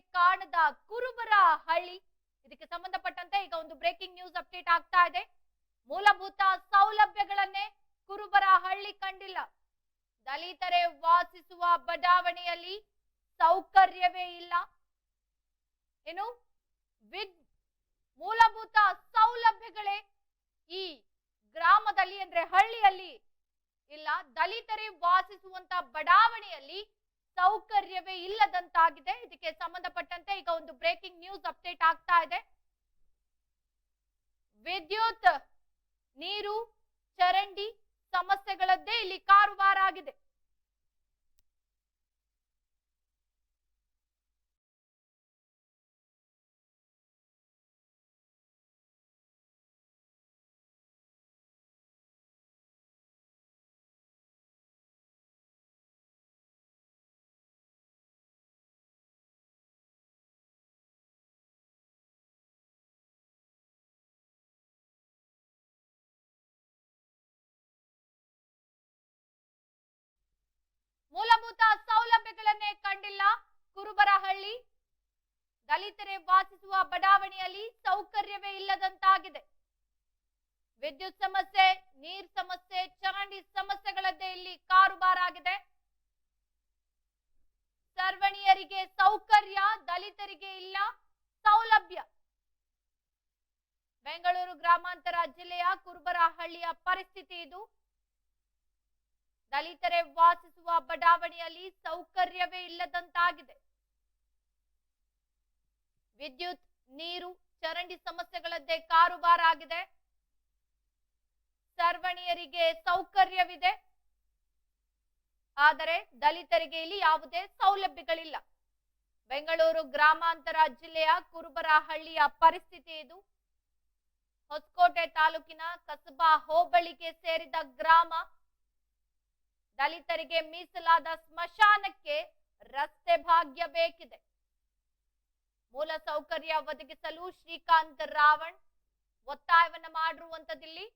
ಕಾಣದ ಕುರುಬರ ಹಳ್ಳಿ. ಇದಕ್ಕೆ ಸಂಬಂಧಪಟ್ಟಂತೆ ಈಗ ಒಂದು ಬ್ರೇಕಿಂಗ್ ನ್ಯೂಸ್ ಅಪ್ಡೇಟ್ ಆಗ್ತಾ ಇದೆ. ಮೂಲಭೂತ ಸೌಲಭ್ಯಗಳನ್ನೇ ಕುರುಬರ ಹಳ್ಳಿ ಕಂಡಿಲ್ಲ. ದಲಿತರೇ ವಾಸಿಸುವ ಬಡಾವಣೆಯಲ್ಲಿ ಸೌಕರ್ಯವೇ ಇಲ್ಲ. ಏನು? ವಿದ್ ಮೂಲಭೂತ ಸೌಲಭ್ಯಗಳೇ ಈ ಗ್ರಾಮದಲ್ಲಿ ಅಂದ್ರೆ ಹಳ್ಳಿಯಲ್ಲಿ ಇಲ್ಲ. ದಲಿತರೇ ವಾಸಿಸುವಂತ ಬಡಾವಣೆಯಲ್ಲಿ ಸೌಕರ್ಯವೇ ಇಲ್ಲದಂತಾಗಿದೆ. ಇದಕ್ಕೆ ಸಂಬಂಧಪಟ್ಟಂತೆ ಈಗ ಒಂದು ಬ್ರೇಕಿಂಗ್ ನ್ಯೂಸ್ ಅಪ್ಡೇಟ್ ಆಗ್ತಾ ಇದೆ. ವಿದ್ಯುತ್, ನೀರು, ಚರಂಡಿ ಸಮಸ್ಯೆಗಳದ್ದೇ ಇಲ್ಲಿ ಕಾರುಬಾರ ಆಗಿದೆ. ಮೂಲಭೂತ ಸೌಲಭ್ಯಗಳನ್ನೇ ಕಂಡಿಲ್ಲ. ಕುರುಬರಹಳ್ಳಿ ದಲಿತರೇ ವಾಸಿಸುವ ಬಡಾವಣೆಯಲ್ಲಿ ಸೌಕರ್ಯವೇ ಇಲ್ಲದಂತಾಗಿದೆ. ವಿದ್ಯುತ್ ಸಮಸ್ಯೆ, ನೀರ್ ಸಮಸ್ಯೆ, ಚರಂಡಿ ಸಮಸ್ಯೆಗಳದ್ದೇ ಇಲ್ಲಿ ಕಾರುಬಾರಾಗಿದೆ. ಸರ್ವಣಿಯರಿಗೆ ಸೌಕರ್ಯ, ದಲಿತರಿಗೆ ಇಲ್ಲ, ಸೌಲಭ್ಯ. ಬೆಂಗಳೂರು ಗ್ರಾಮಾಂತರ ಜಿಲ್ಲೆಯ ಕುರುಬರಹಳ್ಳಿಯ ಪರಿಸ್ಥಿತಿ ಇದು. ದಲಿತರೇ ವಾಸಿಸುವ ಬಡಾವಣೆಯಲ್ಲಿ ಸೌಕರ್ಯವೇ ಇಲ್ಲದಂತಾಗಿದೆ. ವಿದ್ಯುತ್, ನೀರು, ಚರಂಡಿ ಸಮಸ್ಯೆಗಳದ್ದೇ ಕಾರುಬಾರಾಗಿದೆ ಸರ್ವಣಿಯರಿಗೆ ಸೌಕರ್ಯವಿದೆ. ಆದರೆ ದಲಿತರಿಗೆ ಇಲ್ಲಿ ಯಾವುದೇ ಸೌಲಭ್ಯಗಳಿಲ್ಲ. ಬೆಂಗಳೂರು ಗ್ರಾಮಾಂತರ ಜಿಲ್ಲೆಯ ಕುರುಬರ ಹಳ್ಳಿಯ ಪರಿಸ್ಥಿತಿ ಇದು. ಹೊಸಕೋಟೆ ತಾಲೂಕಿನ ಕಸಬಾ ಹೋಬಳಿಗೆ ಸೇರಿದ ಗ್ರಾಮ ದಲಿತರಿಗೆ ಮೀಸಲಾದ ಸ್ಮಶಾನಕ್ಕೆ ರಸ್ತೆ ಭಾಗ್ಯ ಬೇಕಿದೆ. ಮೂಲ ಸೌಕರ್ಯ ಒದಗಿಸಲು ಶ್ರೀಕಾಂತ್ ರಾವಣ್ ಒತ್ತಾಯವನ್ನ ಮಾಡಿರುವಂತದಿಲ್ಲಿ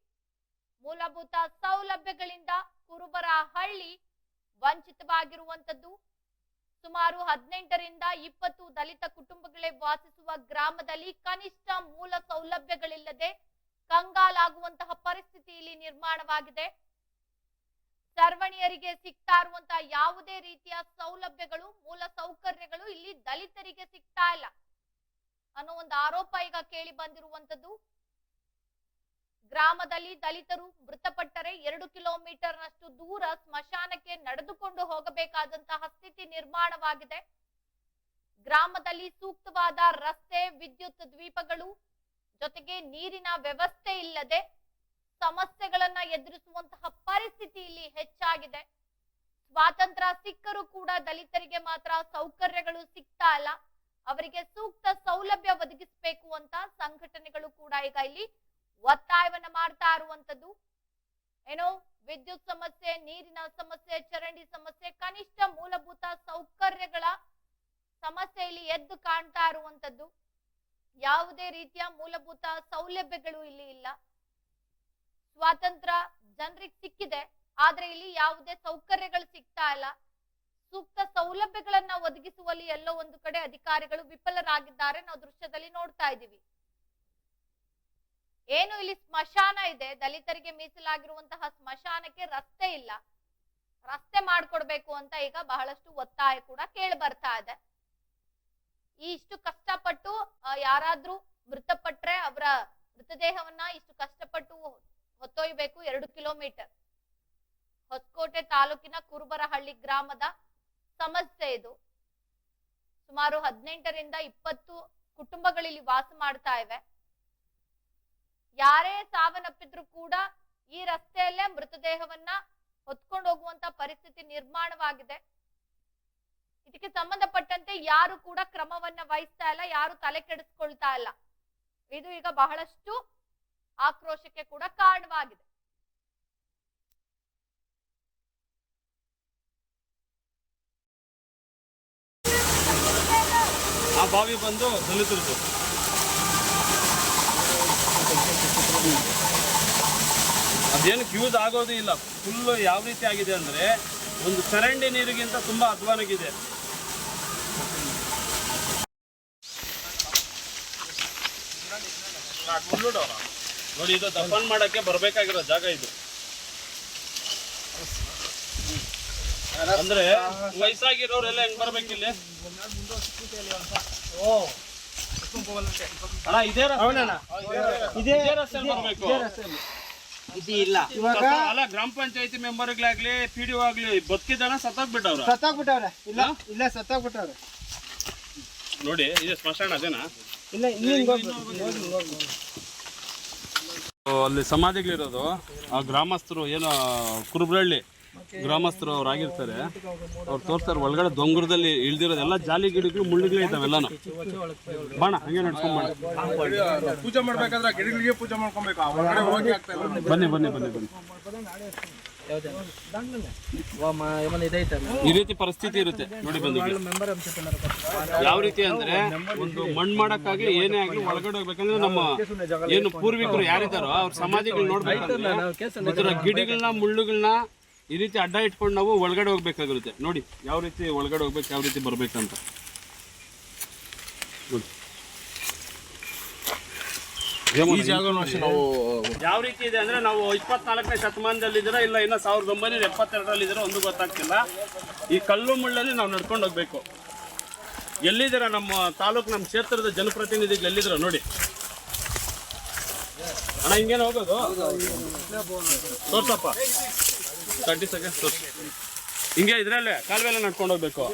ಮೂಲಭೂತ ಸೌಲಭ್ಯಗಳಿಂದ ಕುರುಬರ ಹಳ್ಳಿ ವಂಚಿತವಾಗಿರುವಂತದ್ದು ಸುಮಾರು ಹದಿನೆಂಟರಿಂದ ಇಪ್ಪತ್ತು ದಲಿತ ಕುಟುಂಬಗಳೇ ವಾಸಿಸುವ ಗ್ರಾಮದಲ್ಲಿ ಕನಿಷ್ಠ ಮೂಲ ಸೌಲಭ್ಯಗಳಿಲ್ಲದೆ ಕಂಗಾಲಾಗುವಂತಹ ಪರಿಸ್ಥಿತಿ ಇಲ್ಲಿ ನಿರ್ಮಾಣವಾಗಿದೆ. ಸರ್ವಣಿಯರಿಗೆ ಸಿಗ್ತಾ ಇರುವಂತಹ ಯಾವುದೇ ರೀತಿಯ ಸೌಲಭ್ಯಗಳು, ಮೂಲ ಸೌಕರ್ಯಗಳು ಇಲ್ಲಿ ದಲಿತರಿಗೆ ಸಿಗ್ತಾ ಇಲ್ಲ. ಅನ್ನೋ ಒಂದು ಆರೋಪ ಈಗ ಕೇಳಿ ಬಂದಿರುವಂತದ್ದು. ಗ್ರಾಮದಲ್ಲಿ ದಲಿತರು ಮೃತಪಟ್ಟರೆ ಎರಡು ಕಿಲೋಮೀಟರ್ ನಷ್ಟು ದೂರ ಸ್ಮಶಾನಕ್ಕೆ ನಡೆದುಕೊಂಡು ಹೋಗಬೇಕಾದಂತಹ ಸ್ಥಿತಿ ನಿರ್ಮಾಣವಾಗಿದೆ. ಗ್ರಾಮದಲ್ಲಿ ಸೂಕ್ತವಾದ ರಸ್ತೆ, ವಿದ್ಯುತ್ ದ್ವೀಪಗಳು, ಜೊತೆಗೆ ನೀರಿನ ವ್ಯವಸ್ಥೆ ಇಲ್ಲದೆ ಸಮಸ್ಯೆಗಳನ್ನ ಎದುರಿಸುವಂತಹ ಪರಿಸ್ಥಿತಿ ಇಲ್ಲಿ ಹೆಚ್ಚಾಗಿದೆ. ಸ್ವಾತಂತ್ರ್ಯ ಸಿಕ್ಕರೂ ಕೂಡ ದಲಿತರಿಗೆ ಮಾತ್ರ ಸೌಕರ್ಯಗಳು ಸಿಗ್ತಾ ಇಲ್ಲ. ಅವರಿಗೆ ಸೂಕ್ತ ಸೌಲಭ್ಯ ಒದಗಿಸಬೇಕು ಅಂತ ಸಂಘಟನೆಗಳು ಕೂಡ ಈಗ ಇಲ್ಲಿ ಒತ್ತಾಯವನ್ನ ಮಾಡ್ತಾ ಇರುವಂತದ್ದು ಏನೋ ವಿದ್ಯುತ್ ಸಮಸ್ಯೆ, ನೀರಿನ ಸಮಸ್ಯೆ, ಚರಂಡಿ ಸಮಸ್ಯೆ, ಕನಿಷ್ಠ ಮೂಲಭೂತ ಸೌಕರ್ಯಗಳ ಸಮಸ್ಯೆ ಇಲ್ಲಿ ಎದ್ದು ಕಾಣ್ತಾ ಇರುವಂತದ್ದು ಯಾವುದೇ ರೀತಿಯ ಮೂಲಭೂತ ಸೌಲಭ್ಯಗಳು ಇಲ್ಲಿ ಇಲ್ಲ. ಸ್ವಾತಂತ್ರ್ಯ ಜನರಿಗೆ ಸಿಕ್ಕಿದೆ, ಆದ್ರೆ ಇಲ್ಲಿ ಯಾವುದೇ ಸೌಕರ್ಯಗಳು ಸಿಗ್ತಾ ಇಲ್ಲ. ಸೂಕ್ತ ಸೌಲಭ್ಯಗಳನ್ನ ಒದಗಿಸುವಲ್ಲಿ ಎಲ್ಲೋ ಒಂದು ಕಡೆ ಅಧಿಕಾರಿಗಳು ವಿಫಲರಾಗಿದ್ದಾರೆ ನಾವು ದೃಶ್ಯದಲ್ಲಿ ನೋಡ್ತಾ ಇದ್ದೀವಿ. ಏನು ಇಲ್ಲಿ ಸ್ಮಶಾನ ಇದೆ, ದಲಿತರಿಗೆ ಮೀಸಲಾಗಿರುವಂತಹ ಸ್ಮಶಾನಕ್ಕೆ ರಸ್ತೆ ಇಲ್ಲ. ರಸ್ತೆ ಮಾಡ್ಕೊಡ್ಬೇಕು ಅಂತ ಈಗ ಬಹಳಷ್ಟು ಒತ್ತಾಯ ಕೂಡ ಕೇಳಿ ಬರ್ತಾ ಇದೆ. ಈ ಇಷ್ಟು ಕಷ್ಟಪಟ್ಟು ಯಾರಾದ್ರೂ ಮೃತಪಟ್ರೆ ಅವರ ಮೃತದೇಹವನ್ನ ಇಷ್ಟು ಕಷ್ಟಪಟ್ಟು ಹೊತ್ತೊಯ್ಬೇಕು ಎರಡು ಕಿಲೋಮೀಟರ್. ಹೊಸಕೋಟೆ ತಾಲೂಕಿನ ಕುರುಬರಹಳ್ಳಿ ಗ್ರಾಮದ ಸಮಸ್ಯೆ ಇದು. ಸುಮಾರು ಹದಿನೆಂಟರಿಂದ ಇಪ್ಪತ್ತು ಕುಟುಂಬಗಳಿಲ್ಲಿ ವಾಸ ಮಾಡ್ತಾ ಇವೆ. ಯಾರೇ ಸಾವನ್ನಪ್ಪಿದ್ರು ಕೂಡ ಈ ರಸ್ತೆಯಲ್ಲೇ ಮೃತದೇಹವನ್ನ ಹೊತ್ಕೊಂಡು ಹೋಗುವಂತ ಪರಿಸ್ಥಿತಿ ನಿರ್ಮಾಣವಾಗಿದೆ. ಇದಕ್ಕೆ ಸಂಬಂಧಪಟ್ಟಂತೆ ಯಾರು ಕೂಡ ಕ್ರಮವನ್ನ ವಹಿಸ್ತಾ ಇಲ್ಲ, ಯಾರು ತಲೆ ಕೆಡಿಸ್ಕೊಳ್ತಾ ಇಲ್ಲ. ಇದು ಈಗ ಬಹಳಷ್ಟು ಆಕ್ರೋಶಕ್ಕೆ ಕೂಡ ಕಾರಣವಾಗಿದೆ. ಆ ಬಾವಿ ಬಂದು ದಲಿತರದು ಅದೇನು ಯೂಸ್ ಆಗೋದು ಇಲ್ಲ. ಫುಲ್ಲು ಯಾವ ರೀತಿ ಆಗಿದೆ ಅಂದರೆ ಒಂದು ಚರಂಡಿ ನೀರಿಗಿಂತ ತುಂಬ ಅಧ್ವಾನಾಗಿದೆ ನೋಡಿ ಇದು ದಫನ್ ಮಾಡಕ್ಕೆ ಬರ್ಬೇಕಾಗಿರೋ ಜಾಗ ಇದು. ಅಂದ್ರೆ ವಯಸ್ಸಾಗಿರೋರೆಲ್ಲ ಹೆಂಗ್ ಬರ್ಬೇಕಿಲ್ಲಿ ಅಣ್ಣ ಇದೇ ರಸ್ತೆ? ಇದೇ ಇದೇ ರಸ್ತೆಯಲ್ಲಿ ಬರ್ಬೇಕು. ಇದು ಇಲ್ಲ. ಇವಾಗ ಅಲ್ಲ ಗ್ರಾಮ ಪಂಚಾಯತಿ ಮೆಂಬರ್ಗಳಾಗ್ಲಿ ಪಿ ಡಿ ಆಗ್ಲಿ ಬದುಕಿದಣ ಸತ್ತೋಗ್ಬಿಟ್ಟವ್ರ? ಸತ್ತಾಗ್ಬಿಟ್ಟವ್ರೆ. ಇಲ್ಲ ಇಲ್ಲ ಸತ್ತಾಗ್ಬಿಟ್ಟವ್ರೆ. ನೋಡಿ ಇದು ಸ್ಮಶಾನ ಅದೇನಾ? ಇಲ್ಲ ಅಲ್ಲಿ ಸಮಾಧಿಗಳಿರೋದು ಆ ಗ್ರಾಮಸ್ಥರು ಏನೋ ಕುರುಬ್ರಳ್ಳಿ ಗ್ರಾಮಸ್ಥರು ಅವ್ರು ಆಗಿರ್ತಾರೆ ಅವ್ರು ತೋರ್ತಾರೆ ಒಳಗಡೆ ದೊಂಗರದಲ್ಲಿ ಇಳ್ದಿರೋದು ಎಲ್ಲ ಜಾಲಿ ಗಿಡಗಳು ಮುಳ್ಳುಗಳೇ ಇದಾವೆಲ್ಲ ಬಾಣ ಹಂಗೆ ನಡ್ಕೊಂಡ್ ಬಾಣ. ಪೂಜೆ ಮಾಡ್ಬೇಕಾದ್ರೆ ಗಿಡಗಳಿಗೆ ಪೂಜೆ ಮಾಡ್ಕೊಬೇಕು. ಬನ್ನಿ ಬನ್ನಿ ಬನ್ನಿ ಬನ್ನಿ. ಈ ರೀತಿ ಪರಿಸ್ಥಿತಿ ಇರುತ್ತೆ. ನೋಡಿ ಬಂದು ಯಾವ ರೀತಿ ಅಂದ್ರೆ ಒಂದು ಮಣ್ಣು ಮಾಡಕ್ಕಾಗ್ಲಿ ಏನೇ ಆಗ್ಲಿ ಒಳಗಡೆ ಹೋಗ್ಬೇಕಂದ್ರೆ ನಮ್ಮ ಏನು ಪೂರ್ವಿಕರು ಯಾರಿದಾರೋ ಅವ್ರ ಸಮಾಧಿಗಳು ನೋಡ್ಬೇಕು ಗಿಡಗಳನ್ನ ಮುಳ್ಳುಗಳನ್ನ ಈ ರೀತಿ ಅಡ್ಡ ಇಟ್ಕೊಂಡು ನಾವು ಒಳಗಡೆ ಹೋಗ್ಬೇಕಾಗಿರುತ್ತೆ. ನೋಡಿ, ಯಾವ ರೀತಿ ಒಳಗಡೆ ಹೋಗ್ಬೇಕು, ಯಾವ ರೀತಿ ಬರ್ಬೇಕಂತ. ನೋಡಿ. ಈ ಜಾಗನೂ ಅಷ್ಟೇ ನಾವು ಯಾವ ರೀತಿ ಇದೆ ಅಂದ್ರೆ ನಾವು ಇಪ್ಪತ್ನಾಲ್ಕನೇ ಶತಮಾನದಲ್ಲಿದ್ದೀರಾ ಇಲ್ಲ ಇನ್ನ ಸಾವಿರದ ಒಂಬೈನೂರ ಎಪ್ಪತ್ತೆರಡರಲ್ಲಿದ್ದೀರಾ ಒಂದು ಗೊತ್ತಾಗ್ತಿಲ್ಲ. ಈ ಕಲ್ಲು ಮುಳ್ಳಲ್ಲಿ ನಾವು ನಡ್ಕೊಂಡು ಹೋಗ್ಬೇಕು. ಎಲ್ಲಿದ್ದೀರಾ ನಮ್ಮ ತಾಲೂಕು ನಮ್ಮ ಕ್ಷೇತ್ರದ ಜನಪ್ರತಿನಿಧಿಗಳು ಎಲ್ಲಿದ್ದೀರಾ ನೋಡಿ. ಅಣ್ಣ ಹಿಂಗೇನು ಹೋಗೋದು? ತೋರ್ಸಪ್ಪ. ತರ್ಟಿ ಸೆಕೆಂಡ್ ತೋರ್ಸ. ಹಿಂಗೆ ಇದ್ರಲ್ಲೇ ಕಾಲುವೆಲ್ಲ ನಡ್ಕೊಂಡು ಹೋಗ್ಬೇಕು.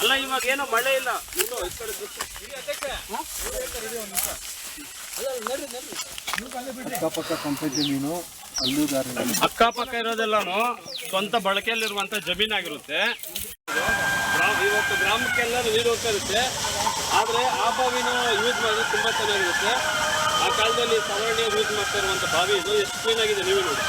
ಅಲ್ಲ ಇವಾಗ ಏನೋ ಮಳೆ ಇಲ್ಲ. ಅಕ್ಕಪಕ್ಕ ಇರೋದೆಲ್ಲ ಅಕ್ಕಪಕ್ಕ ಇರೋದೆಲ್ಲಾನು ಸ್ವಂತ ಬಳಕೆಯಲ್ಲಿರುವಂತ ಜಮೀನಾಗಿರುತ್ತೆ. ಇವತ್ತು ಗ್ರಾಮಕ್ಕೆಲ್ಲರೂ ನೀರು ಹೋಗ್ತಾ ಇರುತ್ತೆ. ಆದ್ರೆ ಆ ಬಾವಿನ ಯೂಸ್ ಮಾಡಿ ತುಂಬಾ ಚೆನ್ನಾಗಿರುತ್ತೆ. ಆ ಕಾಲದಲ್ಲಿ ಸವರ್ಣ ಯೂಸ್ ಮಾಡ್ತಾ ಇರುವಂತ ಬಾವಿ ಇದು ಎಷ್ಟು ಕ್ಲೀನ್ ಆಗಿದೆ ನೀವು ನೋಡಿ.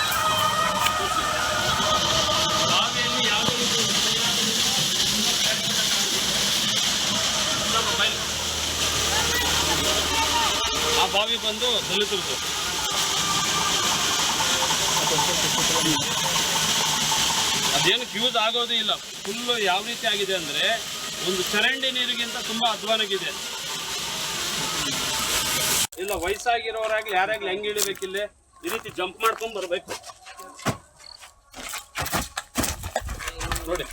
ಆ ಬಾವಿ ಬಂದು ದಲಿತರದ್ದು ಅದೇನು ಯೂಸ್ ಆಗೋದೇ ಇಲ್ಲ. ಫುಲ್ಲು ಯಾವ ರೀತಿ ಆಗಿದೆ ಅಂದರೆ ಒಂದು ಚರಂಡಿ ನೀರಿಗಿಂತ ತುಂಬಾ ಅಧ್ವಾನಾಗಿದೆ ಇಲ್ಲ, ವಯಸ್ಸಾಗಿರೋರಾಗ್ಲಿ, ಯಾರಾಗ್ಲಿ ಹೆಂಗ್ ಇಳಿಬೇಕಿಲ್ಲ ಈ ರೀತಿ ಜಂಪ್ ಮಾಡ್ಕೊಂಡ್ ಬರ್ಬೇಕು. ನೋಡಿ,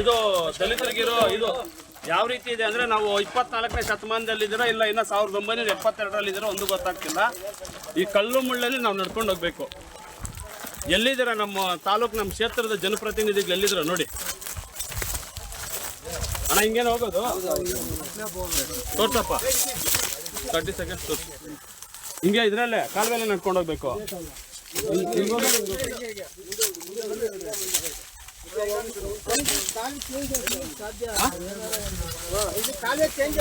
ಇದು ದಲಿತರಿಗಿರೋ ಇದು ಯಾವ ರೀತಿ ಇದೆ ಅಂದ್ರೆ ನಾವು ಇಪ್ಪತ್ನಾಲ್ಕನೇ ಶತಮಾನದಲ್ಲಿದ್ದೀರಾ ಇಲ್ಲ ಇನ್ನ ಸಾವಿರದ ಒಂಬೈನೂರ ಎಪ್ಪತ್ತೆರಡರಲ್ಲಿದ್ದೀರಾ ಒಂದು ಗೊತ್ತಾಗ್ತಿಲ್ಲ. ಈ ಕಲ್ಲು ಮುಳ್ಳಲ್ಲಿ ನಾವು ನಡ್ಕೊಂಡು ಹೋಗ್ಬೇಕು. ಎಲ್ಲಿದ್ದೀರ ನಮ್ಮ ತಾಲೂಕು, ನಮ್ಮ ಕ್ಷೇತ್ರದ ಜನಪ್ರತಿನಿಧಿಗಳು ಎಲ್ಲಿದ್ರು ನೋಡಿ. ಅಣ್ಣ, ಹಿಂಗೇನು ಹೋಗೋದು? ತೋರ್ಸಪ್ಪ. ತರ್ಟಿ ಸೆಕೆಂಡ್ಸ್ ಹಿಂಗೆ ಇದ್ರಲ್ಲೇ ನಡ್ಕೊಂಡು ಹೋಗ್ಬೇಕು. ಕಾಲೇ ಆಯ್ತು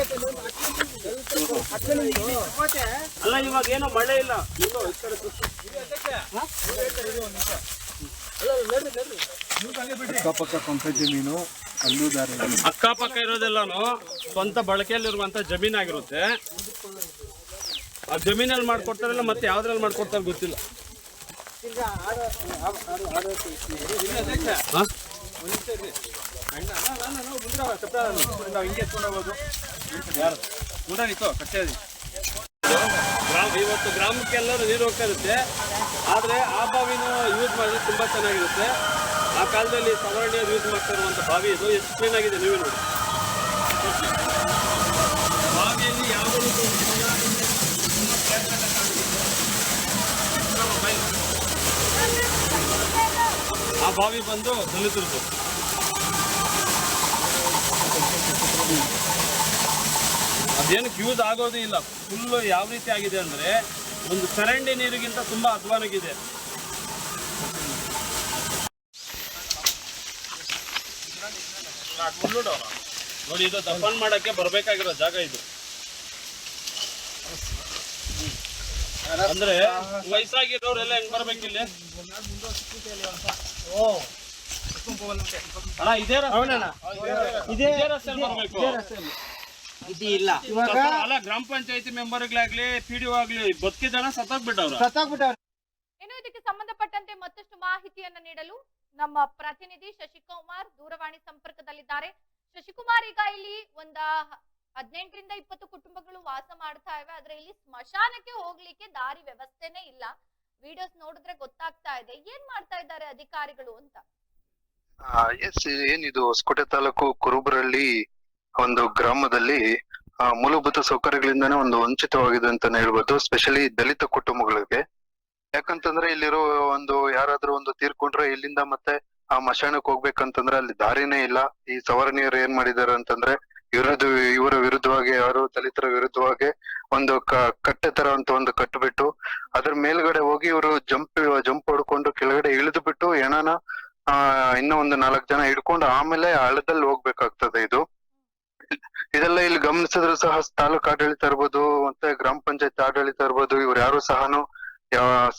ಅಟ್ಲೇ ಹೋತೆ ಅಲ್ಲ ಇವಾಗ ಏನೋ ಮಳೆ ಇಲ್ಲ. ಅಕ್ಕಪಕ್ಕ ಕಂಪೆ ಜಮೀನು ಅಲ್ಲೂದಾರ ಅಕ್ಕಪಕ್ಕ ಇರೋದೆಲ್ಲಾನು ಸ್ವಂತ ಬಳಕೆಯಲ್ಲಿರುವಂತ ಜಮೀನಾಗಿರುತ್ತೆ. ಜಮೀನಲ್ಲಿ ಮಾಡ್ಕೊಡ್ತಾರಲ್ಲ, ಮತ್ತೆ ಯಾವ್ದ್ರಲ್ಲಿ ಮಾಡ್ಕೊಡ್ತಾರೆ ಗೊತ್ತಿಲ್ಲ? ಗ್ರಾಮ, ಇವತ್ತು ಗ್ರಾಮಕ್ಕೆಲ್ಲರೂ ನೀರು ಹೋಗ್ತಾ ಇರುತ್ತೆ. ಆದ್ರೆ ಆ ಬಾವಿನ ಯೂಸ್ ಮಾಡಿದ್ರೆ ತುಂಬಾ ಚೆನ್ನಾಗಿರುತ್ತೆ. ಆ ಕಾಲದಲ್ಲಿ ಸವರ್ಣ ಯೂಸ್ ಮಾಡ್ತಾ ಇರುವಂತ ಬಾವಿ ಇದು, ಎಷ್ಟು ಕ್ಲೀನ್ ಆಗಿದೆ ನೀವೇ ನೋಡಿ. ಬಾವಿಯಲ್ಲಿ ಯಾವುದೇ ರೀತಿ ಆ ಬಾವಿ ಬಂದು ದಲಿತರದ್ದು ಅದೇನಕ್ಕೆ ಯೂಸ್ ಆಗೋದೇ ಇಲ್ಲ. ಫುಲ್ಲು ಯಾವ ರೀತಿ ಆಗಿದೆ ಅಂದರೆ ಒಂದು ಚರಂಡಿ ನೀರಿಗಿಂತ ತುಂಬ ಅಧ್ವಾನಗಿದೆ ನೋಡಿ, ಇದು ದಫನ್ ಮಾಡೋಕ್ಕೆ ಬರಬೇಕಾಗಿರೋ ಜಾಗ ಇದು. ಅಂದ್ರೆ ವಯಸ್ಸಾಗಿರೋರೆಲ್ಲ ಹೆಂಗ್ ಬರ್ಬೇಕಿಲ್ಲಿ ಇವಾಗ ಅಲ್ಲ ಗ್ರಾಮ ಪಂಚಾಯತಿ ಮೆಂಬರ್ಗಳಾಗ್ಲಿ ಪಿಡಿಒ ಆಗ್ಲಿ ಬದುಕಿದಣ ಸತ್ತೋಗ್ಬಿಟ್ಟವ್ರ. ಸತ್ತಾಗ್ಬಿಟ್ಟವ್ರೆ. ಇನ್ನು ಇದಕ್ಕೆ ಸಂಬಂಧಪಟ್ಟಂತೆ ಮತ್ತಷ್ಟು ಮಾಹಿತಿಯನ್ನ ನೀಡಲು ನಮ್ಮ ಪ್ರತಿನಿಧಿ ಶಶಿಕುಮಾರ್ ದೂರವಾಣಿ ಸಂಪರ್ಕದಲ್ಲಿದ್ದಾರೆ. ಶಶಿಕುಮಾರ್ ಈಗ ಇಲ್ಲಿ ಒಂದ ಹದಿನೆಂಟರಿಂದ ಇಪ್ಪತ್ತು ಕುಟುಂಬಗಳು ವಾಸ ಮಾಡ್ತಾ ಇವೆ. ಆದ್ರೆ ಇಲ್ಲಿ ಸ್ಮಶಾನಕ್ಕೆ ಹೋಗ್ಲಿಕ್ಕೆ ದಾರಿ ವ್ಯವಸ್ಥೆನೇ ಇಲ್ಲ. ವಿಡಿಯೋಸ್ ನೋಡಿದ್ರೆ ಗೊತ್ತಾಗ್ತಾ ಇದೆ. ಏನ್ ಮಾಡ್ತಾ ಇದ್ದಾರೆ ಅಧಿಕಾರಿಗಳು ಅಂತ? ಎಸ್ ಏನಿದು, ಹೊಸಕೋಟೆ ತಾಲೂಕು ಕುರುಬರಳ್ಳಿ ಒಂದು ಗ್ರಾಮದಲ್ಲಿ ಮೂಲಭೂತ ಸೌಕರ್ಯಗಳಿಂದಾನೇ ಒಂದು ವಂಚಿತವಾಗಿದೆ ಅಂತಾನೆ ಹೇಳ್ಬೋದು ಸ್ಪೆಷಲಿ ದಲಿತ ಕುಟುಂಬಗಳಿಗೆ. ಯಾಕಂತಂದ್ರೆ ಇಲ್ಲಿರೋ ಒಂದು, ಯಾರಾದ್ರೂ ಒಂದು ತೀರ್ಕೊಂಡ್ರೆ ಇಲ್ಲಿಂದ ಮತ್ತೆ ಆ ಮಶಾಣಕ್ಕೆ ಹೋಗ್ಬೇಕಂತಂದ್ರೆ ಅಲ್ಲಿ ದಾರಿನೇ ಇಲ್ಲ. ಈ ಸವರ್ಣೀಯರು ಏನ್ ಮಾಡಿದಾರೆ ಅಂತಂದ್ರೆ ವಿರುದ್ಧ ಇವರ ವಿರುದ್ಧವಾಗಿ, ಯಾರು ದಲಿತರ ವಿರುದ್ಧವಾಗಿ ಒಂದು ಕಟ್ಟೆ ತರ ಅಂತ ಒಂದು ಕಟ್ಟಬಿಟ್ಟು, ಅದ್ರ ಮೇಲ್ಗಡೆ ಹೋಗಿ ಇವರು ಜಂಪ್ ಜಂಪ್ ಹೊಡ್ಕೊಂಡು ಕೆಳಗಡೆ ಇಳಿದು ಬಿಟ್ಟು ಏನಾನ ಆ, ಇನ್ನೂ ಒಂದು ನಾಲ್ಕು ಜನ ಹಿಡ್ಕೊಂಡು ಆಮೇಲೆ ಹಳ್ಳದಲ್ಲಿ ಹೋಗ್ಬೇಕಾಗ್ತದೆ ಇದು. ಇದೆಲ್ಲ ಇಲ್ಲಿ ಗಮನಿಸಿದ್ರು ಸಹ ತಾಲೂಕ್ ಆಡಳಿತ ಇರ್ಬೋದು, ಮತ್ತೆ ಗ್ರಾಮ ಪಂಚಾಯತ್ ಆಡಳಿತ ಇರ್ಬೋದು, ಇವ್ರು ಯಾರು ಸಹನು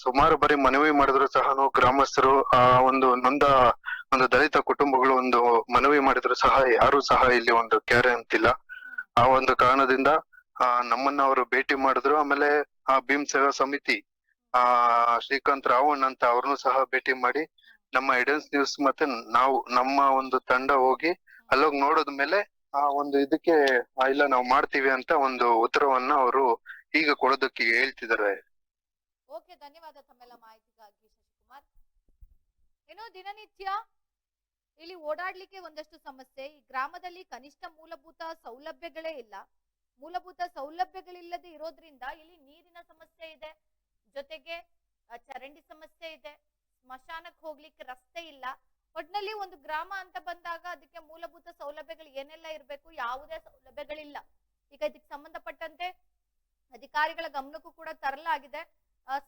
ಸುಮಾರು ಬಾರಿ ಮನವಿ ಮಾಡಿದ್ರು ಸಹ ಗ್ರಾಮಸ್ಥರು, ಆ, ಒಂದು ನೊಂದ, ಒಂದು ದಲಿತ ಕುಟುಂಬಗಳು ಒಂದು ಮನವಿ ಮಾಡಿದ್ರು ಸಹ, ಯಾರು ಸಹ ಇಲ್ಲಿ ಒಂದು ಕ್ಯಾರೆ ಅಂತಿಲ್ಲ. ಆ ಒಂದು ಕಾರಣದಿಂದ ನಮ್ಮನ್ನ ಅವರು ಭೇಟಿ ಮಾಡಿದ್ರು. ಆಮೇಲೆ, ಆ ಭೀಮ್ ಸೇವಾ ಸಮಿತಿ, ಆ, ಶ್ರೀಕಾಂತ್ ರಾವಣ್ ಅಂತ ಅವ್ರನ್ನು ಸಹ ಭೇಟಿ ಮಾಡಿ, ನಮ್ಮ ಎಡೆನ್ಸ್ ನ್ಯೂಸ್ ಮತ್ತೆ ನಾವು, ನಮ್ಮ ಒಂದು ತಂಡ ಹೋಗಿ ಅಲ್ಲೋಗಿ ನೋಡಿದ ಮೇಲೆ, ಆ, ಒಂದು ಇದಕ್ಕೆ ಇಲ್ಲ ನಾವು ಮಾಡ್ತೀವಿ ಅಂತ ಒಂದು ಉತ್ತರವನ್ನ ಅವರು ಈಗ ಕೊಡೋದಕ್ಕೆ ಹೇಳ್ತಿದ್ದಾರೆ. ಓಕೆ, ಧನ್ಯವಾದ ತಮ್ಮೆಲ್ಲ ಮಾಹಿತಿಗಾಗಿ, ಶಶಿಕುಮಾರ್. ಏನೋ ದಿನನಿತ್ಯ ಇಲ್ಲಿ ಓಡಾಡ್ಲಿಕ್ಕೆ ಒಂದಷ್ಟು ಸಮಸ್ಯೆ. ಈ ಗ್ರಾಮದಲ್ಲಿ ಕನಿಷ್ಠ ಮೂಲಭೂತ ಸೌಲಭ್ಯಗಳೇ ಇಲ್ಲ. ಮೂಲಭೂತ ಸೌಲಭ್ಯಗಳಿಲ್ಲದೆ ಇರೋದ್ರಿಂದ ಇಲ್ಲಿ ನೀರಿನ ಸಮಸ್ಯೆ ಇದೆ. ಜೊತೆಗೆ ಚರಂಡಿ ಸಮಸ್ಯೆ ಇದೆ. ಸ್ಮಶಾನಕ್ಕೆ ಹೋಗ್ಲಿಕ್ಕೆ ರಸ್ತೆ ಇಲ್ಲ. ಒಟ್ನಲ್ಲಿ ಒಂದು ಗ್ರಾಮ ಅಂತ ಬಂದಾಗ ಅದಕ್ಕೆ ಮೂಲಭೂತ ಸೌಲಭ್ಯಗಳು ಏನೆಲ್ಲ ಇರಬೇಕು? ಯಾವುದೇ ಸೌಲಭ್ಯಗಳಿಲ್ಲ. ಈಗ ಇದಕ್ಕೆ ಸಂಬಂಧಪಟ್ಟಂತೆ ಅಧಿಕಾರಿಗಳ ಗಮನಕ್ಕೂ ಕೂಡ ತರಲಾಗಿದೆ.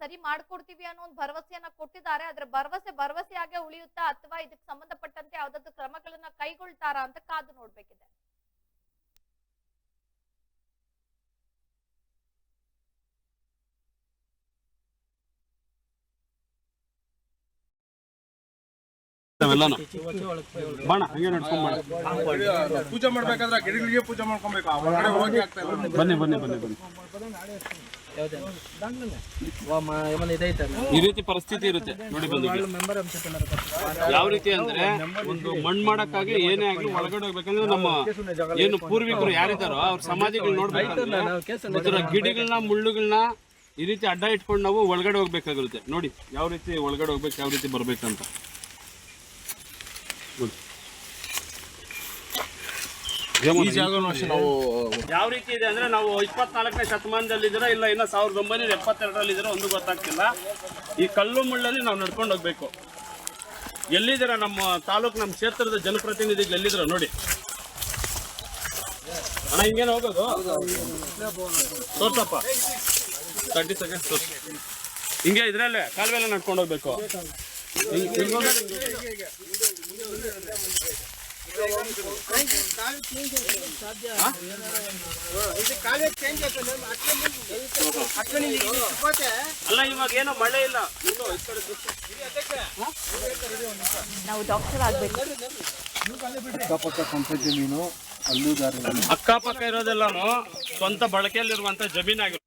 ಸರಿ ಮಾಡ್ಕೊಡ್ತೀವಿ ಅನ್ನೋ ಒಂದು ಭರವಸೆಯನ್ನ ಕೊಟ್ಟಿದ್ದಾರೆ. ಅದ್ರ ಭರವಸೆ ಭರವಸೆ ಉಳಿಯುತ್ತಾ ಅಥವಾ ಇದಕ್ಕೆ ಸಂಬಂಧಪಟ್ಟಂತೆ ಯಾವ್ದಾದ್ರು ಕ್ರಮಗಳನ್ನ ಕೈಗೊಳ್ತಾರಾ ಅಂತ ಕಾದು ನೋಡ್ಬೇಕಿದೆ. ಪೂಜೆ ಮಾಡ್ಬೇಕಾದ್ರೆ ಗಿಡಗಳಿಗೆ ಪೂಜೆ ಮಾಡ್ಕೊಬೇಕು. ಬನ್ನಿ ಬನ್ನಿ ಬನ್ನಿ ಬನ್ನಿ. ಈ ರೀತಿ ಪರಿಸ್ಥಿತಿ ಇರುತ್ತೆ. ನೋಡಿ ಬಂದು ಯಾವ ರೀತಿ ಅಂದ್ರೆ ಒಂದು ಮಣ್ಣು ಮಾಡಕ್ಕಾಗಿ ಏನೇ ಆಗಲಿ ಒಳಗಡೆ ಹೋಗ್ಬೇಕಂದ್ರೆ ನಮ್ಮ ಏನು ಪೂರ್ವಿಕರು ಯಾರಿದ್ದಾರೋ ಅವ್ರ ಸಮಾಧಿಗಳು ನೋಡ್ಬೇಕು ಗಿಡಗಳನ್ನ ಮುಳ್ಳುಗಳನ್ನ ಈ ರೀತಿ ಅಡ್ಡ ಇಟ್ಕೊಂಡು ನಾವು ಒಳಗಡೆ ಹೋಗ್ಬೇಕಾಗಿರುತ್ತೆ ನೋಡಿ, ಯಾವ ರೀತಿ ಒಳಗಡೆ ಹೋಗ್ಬೇಕು, ಯಾವ ರೀತಿ ಬರ್ಬೇಕಂತ ಈ ಜಾಗನೂ ಅಷ್ಟೇ ನಾವು ಯಾವ ರೀತಿ ಇದೆ ಅಂದ್ರೆ ನಾವು ಇಪ್ಪತ್ನಾಲ್ಕನೇ ಶತಮಾನದಲ್ಲಿದ್ದೀರಾ ಇಲ್ಲ ಇನ್ನ ಸಾವಿರದ ಒಂಬೈನೂರ ಎಪ್ಪತ್ತೆರಡರಲ್ಲಿ ಇದ್ದೀರಾ ಒಂದು ಗೊತ್ತಾಗ್ತಿಲ್ಲ. ಈ ಕಲ್ಲು ಮುಳ್ಳಲ್ಲಿ ನಾವು ನಡ್ಕೊಂಡು ಹೋಗ್ಬೇಕು. ಎಲ್ಲಿದ್ದೀರ ನಮ್ಮ ತಾಲೂಕು ನಮ್ಮ ಕ್ಷೇತ್ರದ ಜನಪ್ರತಿನಿಧಿಗಳು ಎಲ್ಲಿದ್ರ ನೋಡಿ. ಅಣ್ಣ ಹಿಂಗೇನು ಹೋಗೋದು? ತೋರ್ಸಪ್ಪ. ತರ್ಟಿ ಸೆಕೆಂಡ್ ತೋರ್ಸ. ಹಿಂಗೆ ಇದ್ರಲ್ಲೇ ಕಾಲುವೆಲ್ಲ ನಡ್ಕೊಂಡು ಹೋಗ್ಬೇಕು. ಹಿಂಗ್- ಅಲ್ಲ ಇವಾಗ ಏನೋ ಮಳೆ ಇಲ್ಲ. ನಾವು ಡಾಕ್ಟರ್ ಆಗ್ಬೇಕು ಅಕ್ಕಪಕ್ಕ ಅಲ್ಲೂ ಇಲ್ಲ. ಅಕ್ಕಪಕ್ಕ ಇರೋದೆಲ್ಲಾನು ಸ್ವಂತ ಬಳಕೆಯಲ್ಲಿರುವಂತ ಜಮೀನಾಗಿರುತ್ತೆ